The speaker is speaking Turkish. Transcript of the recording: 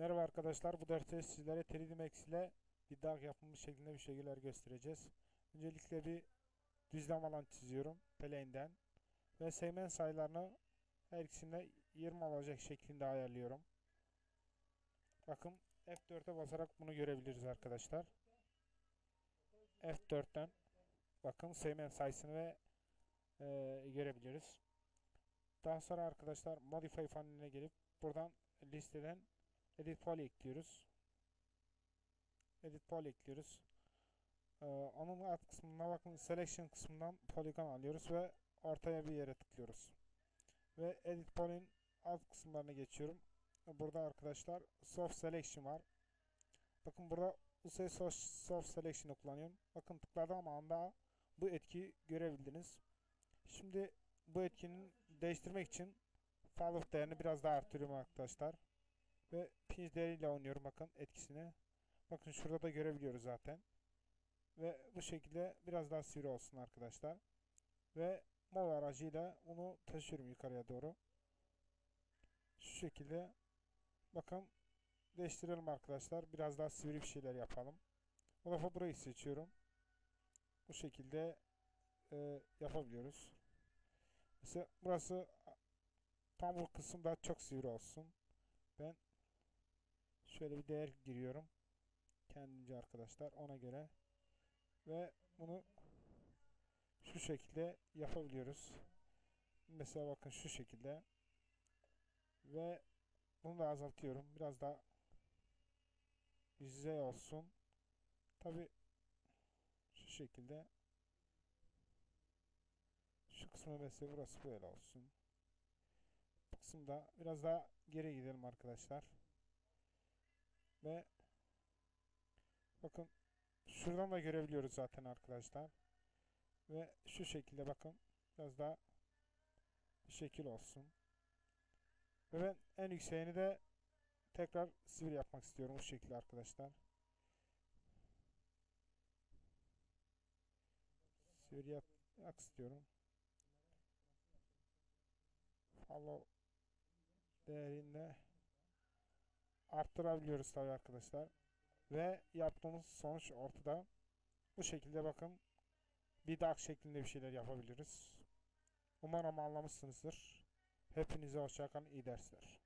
Merhaba arkadaşlar, bu derste sizlere 3D Max ile bir dağ yapımı şeklinde bir şekiller göstereceğiz. Öncelikle bir düzlem alan çiziyorum plane'den ve segment sayılarını her ikisinde 20 olacak şeklinde ayarlıyorum. Bakın F4'e basarak bunu görebiliriz arkadaşlar. F4'ten bakın segment sayısını ve e, görebiliriz. Daha sonra arkadaşlar Modify paneline gelip buradan listeden Edit Poly ekliyoruz. Edit Poly ekliyoruz. Ee, onun alt kısmına bakın Selection kısmından Polygon alıyoruz ve ortaya bir yere tıklıyoruz. Ve Edit Poly'nin alt kısımlarına geçiyorum. Burada arkadaşlar Soft Selection var. Bakın burada USE Soft Selection'ı kullanıyorum. Bakın tıkladım anda bu etkiyi görebildiniz. Şimdi bu etkinin değiştirmek için Follow değerini biraz daha artırıyorum arkadaşlar ve pinch değeriyle oynuyorum bakın etkisini. Bakın şurada da görebiliyoruz zaten. Ve bu şekilde biraz daha sivri olsun arkadaşlar. Ve mol aracıyla bunu taşıyorum yukarıya doğru. Şu şekilde bakın değiştirelim arkadaşlar. Biraz daha sivri bir şeyler yapalım. Bu defa burayı seçiyorum. Bu şekilde e, yapabiliyoruz. Mesela burası tam bu kısım daha çok sivri olsun. Ben Şöyle bir değer giriyorum. Kendimce arkadaşlar ona göre. Ve bunu şu şekilde yapabiliyoruz. Mesela bakın şu şekilde. Ve bunu da azaltıyorum. Biraz daha yüzey olsun. Tabi şu şekilde şu kısmı mesela burası böyle olsun. Bu kısımda biraz daha geri gidelim arkadaşlar. Ve bakın şuradan da görebiliyoruz zaten arkadaşlar. Ve şu şekilde bakın biraz daha şekil olsun. Ve ben en yükseğini de tekrar sivri yapmak istiyorum bu şekilde arkadaşlar. Sivri yapmak istiyorum. Follow değerinde arttırabiliyoruz tabii arkadaşlar. Ve yaptığımız sonuç ortada. Bu şekilde bakın bir dağ şeklinde bir şeyler yapabiliriz. Umarım anlamışsınızdır. Hepinize hoşçakalın, iyi dersler.